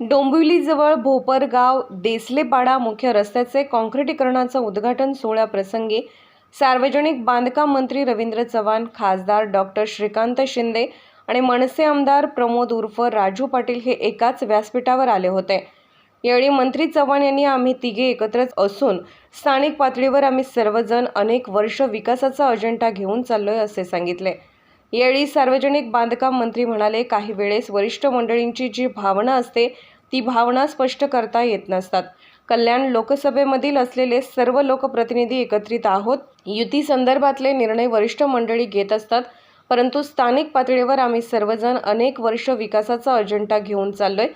डोंबिवलीजवळ भोपरगाव देसलेपाडा मुख्य रस्त्याचे काँक्रिटीकरणाचं उद्घाटन सोहळ्याप्रसंगी सार्वजनिक बांधकाम मंत्री रवींद्र चव्हाण खासदार डॉक्टर श्रीकांत शिंदे आणि मनसे आमदार प्रमोद उर्फ राजू पाटील हे एकाच व्यासपीठावर आले होते. यावेळी मंत्री चव्हाण यांनी आम्ही तिघे एकत्रच असून स्थानिक पातळीवर आम्ही सर्वजण अनेक वर्ष विकासाचा अजेंडा घेऊन चाललोय असे सांगितले. यावेळी सार्वजनिक बांधकाम मंत्री म्हणाले काही वेळेस वरिष्ठ मंडळींची जी भावना असते ती भावना स्पष्ट करता येत नसतात. कल्याण लोकसभेमधील असलेले सर्व लोकप्रतिनिधी एकत्रित आहोत. युती संदर्भातले निर्णय वरिष्ठ मंडळी घेत असतात परंतु स्थानिक पातळीवर आम्ही सर्वजण अनेक वर्ष विकासाचा अजेंडा घेऊन चाललोय.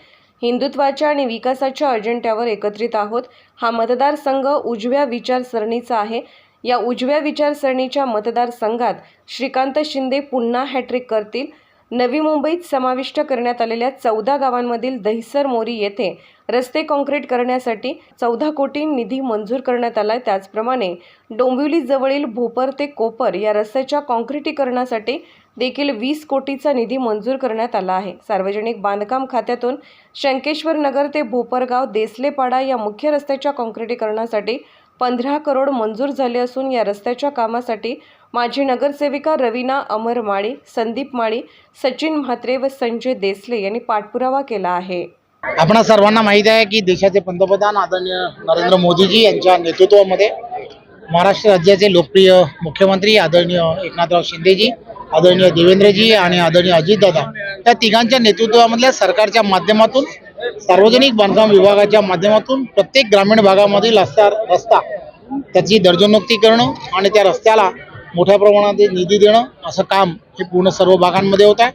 हिंदुत्वाच्या आणि विकासाच्या अजेंड्यावर एकत्रित आहोत. हा मतदारसंघ उजव्या विचारसरणीचा आहे. या उजव्या विचारसरणीच्या मतदारसंघात श्रीकांत शिंदे पुन्हा हॅट्रिक करतील. नवी मुंबईत समाविष्ट करण्यात आलेल्या चौदा गावांमधील दहिसर मोरी येथे रस्ते काँक्रीट करण्यासाठी चौदा कोटी निधी मंजूर करण्यात आला त्याचप्रमाणे डोंबिवलीजवळील भोपर ते कोपर या रस्त्याच्या काँक्रिटीकरणासाठी देखील वीस कोटीचा निधी मंजूर करण्यात आला आहे. सार्वजनिक बांधकाम खात्यातून शंकेश्वर नगर ते भोपरगाव देसलेपाडा या मुख्य रस्त्याच्या काँक्रिटीकरणासाठी पंधरा करोड मंजूर झाले असून या रस्त्याच्या कामासाठी माजी नगरसेविका रवीना अमर माळी संदीप माळी सचिन म्हात्रे व संजय देसले यांनी पाठपुरावा केला आहे. आपणा सर्वांना माहीत आहे की देशाचे पंतप्रधान आदरणीय नरेंद्र मोदीजी यांच्या नेतृत्वामध्ये महाराष्ट्र राज्याचे लोकप्रिय मुख्यमंत्री आदरणीय एकनाथराव शिंदेजी आदरणीय देवेंद्रजी आणि आदरणीय अजितदादा या तिघांच्या नेतृत्वामधल्या सरकारच्या माध्यमातून सार्वजनिक बांधकाम विभागाच्या माध्यमातून प्रत्येक ग्रामीण भागामधील रस्ता रस्ता त्याची दर्जोन्नती करणं आणि त्या रस्त्याला मोठ्या प्रमाणात निधी देणं असं काम हे पूर्ण सर्व भागांमध्ये होत आहे.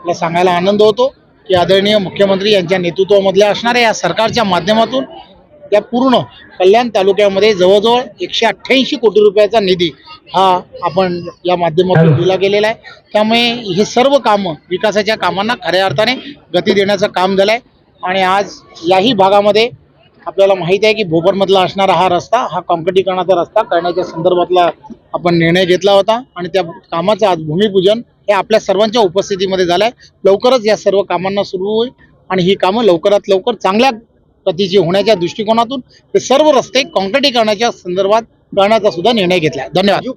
मला सांगायला आनंद होतो की आदरणीय मुख्यमंत्री यांच्या नेतृत्वामधल्या असणाऱ्या या सरकारच्या माध्यमातून या पूर्ण कल्याण तालुक्यामध्ये जवळजवळ एकशे अठ्ठ्याऐंशी कोटी रुपयाचा निधी हा आपण या माध्यमातून दिला गेलेला आहे. त्यामुळे हे सर्व कामं विकासाच्या कामांना खऱ्या अर्थाने गती देण्याचं काम झालं आहे आणि आज याही भागामध्ये आपल्याला माहिती आहे की भोपरमधला असणारा हा रस्ता हा काँक्रिटीकरणाचा रस्ता करण्याच्या संदर्भातला आपण निर्णय घेतला होता. आणि त्या कामाचं आज भूमिपूजन हे आपल्या सर्वांच्या उपस्थितीमध्ये झालं आहे लवकरच या सर्व कामांना सुरू होईल. आणि ही कामं लवकरात लवकर चांगल्या गतीची होण्याच्या दृष्टिकोनातून ते सर्व रस्ते काँक्रिटीकरणाच्या संदर्भात करण्याचा सुद्धा निर्णय घेतला. आहे धन्यवाद.